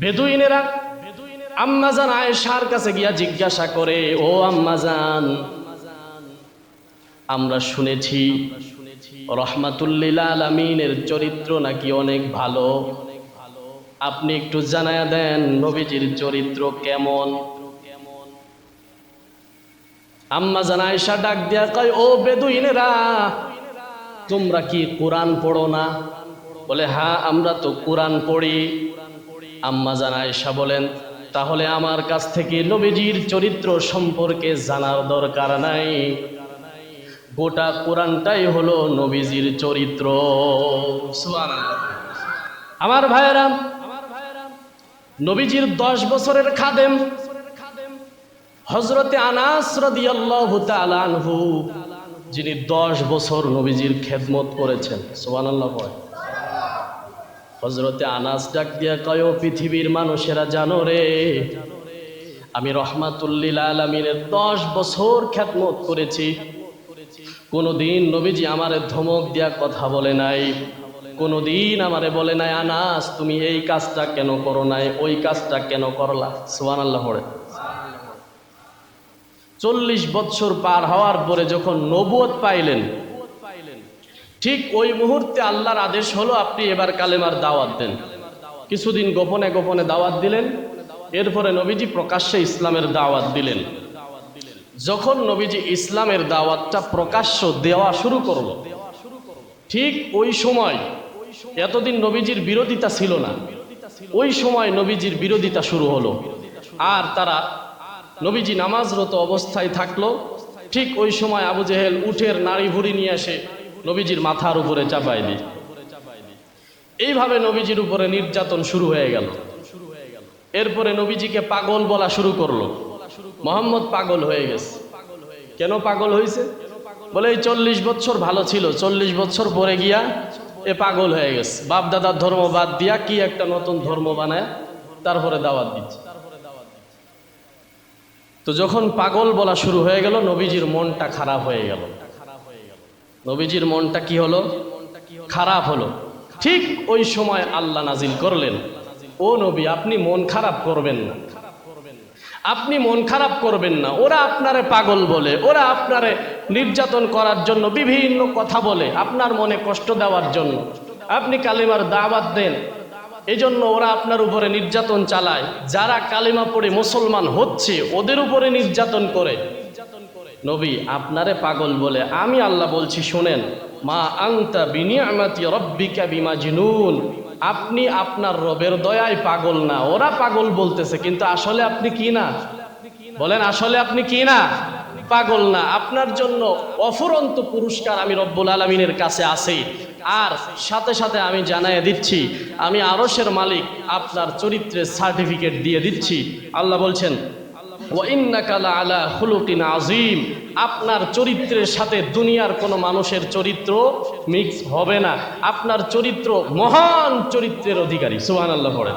বেদুইনেরা আম্মাজান আয়েশার কাছে গিয়া জিজ্ঞাসা করে, ও আম্মাজান আমরা শুনেছি রহমাতুল্লিল আলমিনের চরিত্র নাকি অনেক ভালো। আপনি একটু জানায়া দেন নবীজির চরিত্র কেমন? আম্মা জান আয়েশা ডাক দেয়া কয়, ও বেদুইনেরা, তোমরা কি কোরআন পড়ো না? বলে হ্যাঁ আমরা তো কোরআন পড়ি। আম্মা জান আয়েশা বলেন, তাহলে আমার কাছ থেকে নবীজির চরিত্র সম্পর্কে জানার দরকার নাই। গোটা কোরআনটাই হলো নবীজির চরিত্র। আমার ভাইয়েরা, নবীজির দশ বছরের খাদেম হজরতে আনাস যিনি দশ বছর নবীজির খেদমত করেছেন। সুবহানাল্লাহ পড়ে। হজরতে আনাস ডাক দিয়া কয় "ও পৃথিবীর মানুষেরা জানো রে। আমি রহমাতুল্লিল আলমিনের দশ বছর খ্যাতমত করেছি। কোনোদিন নবীজি আমারে ধমক দিয়া কথা বলে নাই। কোনোদিন আমারে বলে নাই, আনাস, তুমি এই কাজটা কেন করো নাই? ওই কাজটা কেন করলা? সুবান আল্লাহ চল্লিশ বৎসর পার হওয়ার পরে যখন নবুয়ত পাইলেন ঠিক ওই মুহূর্তে আল্লাহর আদেশ হলো আপনি এবার কালেমার দাওয়াত দেন। কিছুদিন গোপনে গোপনে দাওয়াত দিলেন। এরপরে নবীজি প্রকাশ্যে ইসলামের দাওয়াত দিলেন। যখন নবীজি ইসলামের দাওয়াতটা প্রকাশ্য দেওয়া শুরু করল, ঠিক ওই সময় এতদিন নবীজির বিরোধিতা ছিল না। ওই সময় নবীজির বিরোধিতা শুরু হলো। আর তারা নবীজি নামাজরত অবস্থায় থাকল। ঠিক ওই সময় আবু জেহেল উঠের নাড়ি ভুড়ি নিয়ে এসে নবীজির মাথার উপরে চাপাই দিই এইভাবে নবীজির উপরে নির্যাতন শুরু হয়ে গেল। এরপরে নবীজিকে পাগল বলা শুরু করল। মোহাম্মদ পাগল হয়ে গেছে। কেন পাগল হয়েছে বলে, এই চল্লিশ বছর ভালো ছিল, চল্লিশ বছর পরে গিয়া এ পাগল হয়ে গেছে। বাপ দাদার ধর্ম বাদ দিয়া কি একটা নতুন ধর্ম বানায়? তারপরে দাওয়াত দিচ্ছে। তো যখন পাগল বলা শুরু হয়ে গেল, নবীজির মনটা খারাপ হয়ে গেল। নবীজির মনটা কি হলো? খারাপ হলো। ঠিক ওই সময় আল্লাহ নাজিল করলেন, ও নবী, আপনি মন খারাপ করবেন না। আপনি মন খারাপ করবেন না। ওরা আপনারে পাগল বলে, ওরা আপনারে নির্যাতন করার জন্য বিভিন্ন কথা বলে, আপনার মনে কষ্ট দেওয়ার জন্য। আপনি কালিমার দাওয়াত দেন। এজন্য ওরা আপনার উপরে নির্যাতন চালায়। যারা কালিমা পড়ে মুসলমান হচ্ছে, ওদের উপরে নির্যাতন করে। নবী, আপনারে পাগল বলে আমি আল্লাহ বলছি, শোনেন। মা আংতা বিনিয়ামাতি রব্বিকা বিমা জিনুন আপনি আপনার রবের দয়ায় পাগল না, ওরা পাগল বলতেছে, কিন্তু আসলে আপনি কি না? বলেন, আসলে আপনি কি না? পাগল না, আপনার জন্য অফুরন্ত পুরস্কার আমি রব্বুল আলমিনের কাছে আছে। আর সাথে সাথে আমি জানাই দিচ্ছি, আমি আরসের মালিক আপনার চরিত্রের সার্টিফিকেট দিয়ে দিচ্ছি। আল্লাহ বলছেন আজিম আপনার চরিত্রের সাথে দুনিয়ার কোনো মানুষের চরিত্র মিক্স হবে না। আপনার চরিত্র মহান চরিত্রের অধিকারী। সুহান আল্লাহ পড়েন।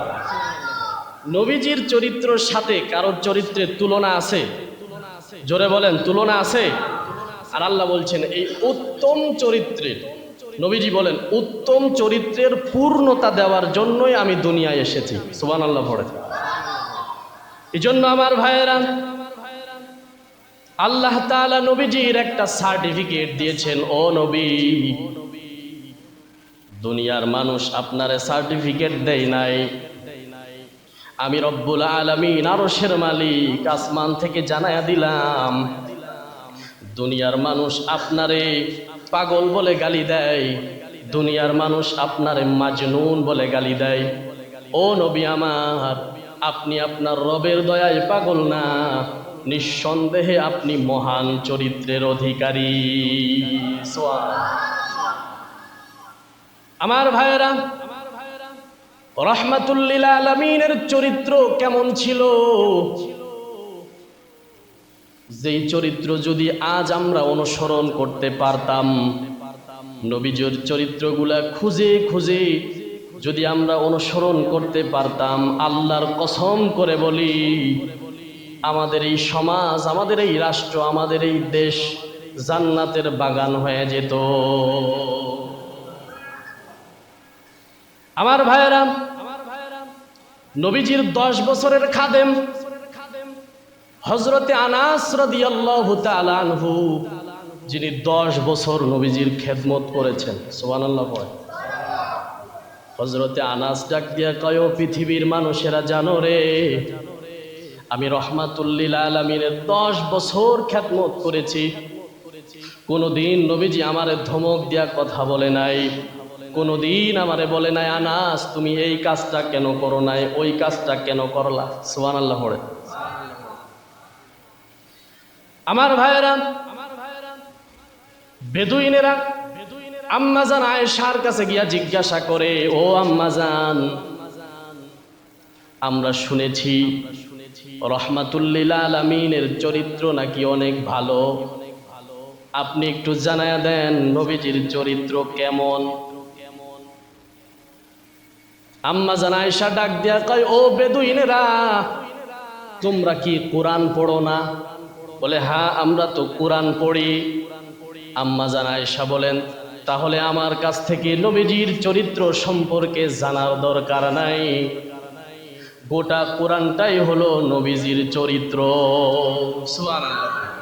নবীজির চরিত্রের সাথে কারোর চরিত্রের তুলনা আছে? জোরে বলেন, তুলনা আছে? আর আল্লাহ বলছেন, এই উত্তম চরিত্রের নবীজি বলেন, উত্তম চরিত্রের পূর্ণতা দেওয়ার জন্যই আমি দুনিয়ায় এসেছি। সুবান আল্লাহ পড়ে এই জন্য আমার ভাইয়েরা, আল্লাহ তাআলা নবীজির একটা সার্টিফিকেট দিয়েছেন, ও নবী, দুনিয়ার মানুষ আপনারে সার্টিফিকেট দেয় নাই। আমি রব্বুল আলমিন আরশের মালিক, আসমান থেকে জানায়া দিলাম, দুনিয়ার মানুষ আপনারে পাগল বলে গালি দেয়, দুনিয়ার মানুষ আপনারে মাজনুন বলে গালি দেয়। ও নবী আমার আপনি আপনার রবের দয়ায় পাগল না। নিঃসন্দেহে আপনি মহান চরিত্রের অধিকারী। আমার ভাইয়েরা, রহমাতুল্লিল আলমিনের চরিত্র কেমন ছিল? যেই চরিত্র যদি আজ আমরা অনুসরণ করতে পারতাম, নবীজর চরিত্রগুলা খুঁজে খুঁজে যদি আমরা অনুসরণ করতে পারতাম, আল্লাহর কসম করে বলি, আমাদের এই সমাজ, আমাদের এই রাষ্ট্র, আমাদের এই দেশ জান্নাতের বাগান হয়ে যেত। আমার ভাইয়েরা, নবীজির দশ বছরের খাদেম হজরতে আনাস যিনি দশ বছর নবীজির খেদমত করেছেন, সুবহানাল্লাহ পড়ে হজরতে আনাস ডাক দিয়া কয় পৃথিবীর মানুষেরা জানো রে, আমি রহমাতুল্লিল আলমিনের দশ বছর খ্যাতমত করেছি। কোনোদিন নবীজি আমারে ধমক দিয়া কথা বলে নাই। কোনোদিন আমারে বলে নাই, আনাস, তুমি এই কাজটা কেন করো নাই? ওই কাজটা কেন করলা? সোহান আল্লাহ পড়ে। আমার ভাইয়েরা, বেদুইনেরা আম্মাজান আয়েশার কাছে গিয়া জিজ্ঞাসা করে, ও আম্মাজান আমরা শুনেছি রহমাতুল্লিল আলমিনের চরিত্র নাকি অনেক ভালো। আপনি একটু জানায়া দেন নবীজির চরিত্র কেমন? আম্মা জানায়সা ডাক দিয়া কয়, ও বেদুইনেরা, তোমরা কি কোরআন পড়ো না? বলে হ্যাঁ আমরা তো কোরআন পড়ি। আম্মা জানায়সা বলেন তাহলে আমার কাছ থেকে নবীজির চরিত্র সম্পর্কে জানার দরকার নাই। গোটা কোরআনটাই হলো নবীজির চরিত্র। সুবহানাল্লাহ।